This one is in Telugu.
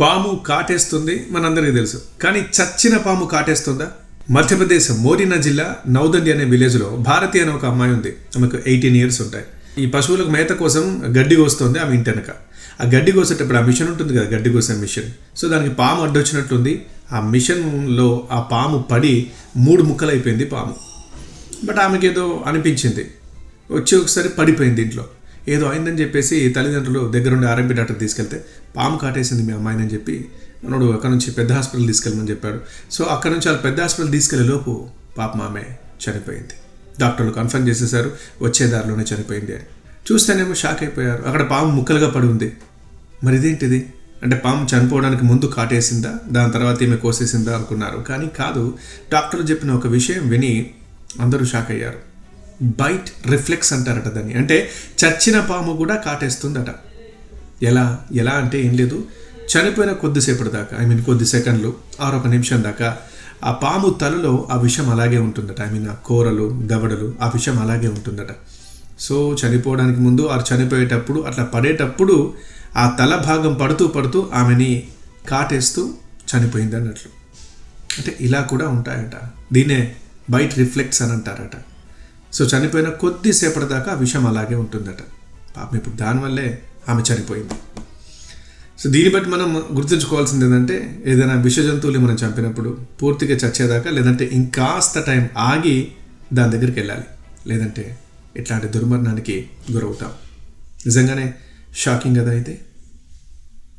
పాము కాటేస్తుంది మనందరికీ తెలుసు. కానీ చచ్చిన పాము కాటేస్తుందా? మధ్యప్రదేశ్ మోరినా జిల్లా నౌదండి అనే విలేజ్లో భారతి అనే ఒక అమ్మాయి ఉంది. ఆమెకు ఎయిటీన్ ఇయర్స్ ఉంటాయి. ఈ పశువులకు మేత కోసం గడ్డి కోస్తుంది ఆమె ఇంటి వెనక. ఆ గడ్డి కోసేటప్పుడు ఆ మిషన్ ఉంటుంది కదా గడ్డి కోసే మిషన్. సో దానికి పాము అడ్డొచ్చినట్టుంది ఆ మిషన్లో ఆ పాము పడి మూడు ముక్కలు అయిపోయింది పాము. బట్ ఆమెకి ఏదో అనిపించింది. వచ్చి ఒకసారి పడిపోయింది ఇంట్లో. ఏదో అయిందని చెప్పేసి తల్లిదండ్రులు దగ్గరుండి ఆర్ఎంపీ డాక్టర్ తీసుకెళ్తే పాము కాటేసింది మీ అమ్మాయిని అని చెప్పి మనోడు అక్కడ నుంచి పెద్ద హాస్పిటల్ తీసుకెళ్ళమని చెప్పాడు. సో అక్కడ నుంచి వాళ్ళు పెద్ద హాస్పిటల్ తీసుకెళ్ళే లోపు పాప ఆమె చనిపోయింది. డాక్టర్లు కన్ఫర్మ్ చేసేసారు వచ్చే దారిలోనే చనిపోయింది అని. చూస్తేనేమో షాక్ అయిపోయారు. అక్కడ పాము ముక్కలుగా పడి ఉంది. మరి ఇదేంటిది అంటే పాము చనిపోవడానికి ముందు కాటేసిందా? దాని తర్వాత ఈమె కోసేసిందా అనుకున్నారు. కానీ కాదు డాక్టర్లు చెప్పిన ఒక విషయం విని అందరూ షాక్ అయ్యారు. బైట్ రిఫ్లెక్స్ అంటారట దాన్ని. అంటే చచ్చిన పాము కూడా కాటేస్తుందట. ఎలా? ఎలా అంటే ఏం లేదు. చనిపోయిన కొద్దిసేపటి దాకా ఐ మీన్ కొద్ది సెకండ్లు ఆరొక నిమిషం దాకా ఆ పాము తలలో ఆ విషం అలాగే ఉంటుందట. ఐ మీన్ ఆ కూరలు దవడలు ఆ విషం అలాగే ఉంటుందట. సో చనిపోవడానికి ముందు ఆ చనిపోయేటప్పుడు అట్లా పడేటప్పుడు ఆ తల భాగం పడుతూ పడుతూ ఆమెని కాటేస్తూ చనిపోయింది అన్నట్లు. అంటే ఇలా కూడా ఉంటాయట. దీన్నే బైట్ రిఫ్లెక్ట్స్ అని అంటారట. సో చనిపోయిన కొద్దిసేపటి దాకా ఆ విషయం అలాగే ఉంటుందట. పాపం ఇప్పుడు దానివల్లే ఆమె చనిపోయింది. సో దీన్ని బట్టి మనం గుర్తుంచుకోవాల్సింది ఏంటంటే ఏదైనా విష జంతువులు మనం చంపినప్పుడు పూర్తిగా చచ్చేదాకా లేదంటే ఇంకాస్త టైం ఆగి దాని దగ్గరికి వెళ్ళాలి. లేదంటే ఇట్లాంటి దుర్మరణానికి గురవుతాం. నిజంగానే షాకింగ్ కదా అయితే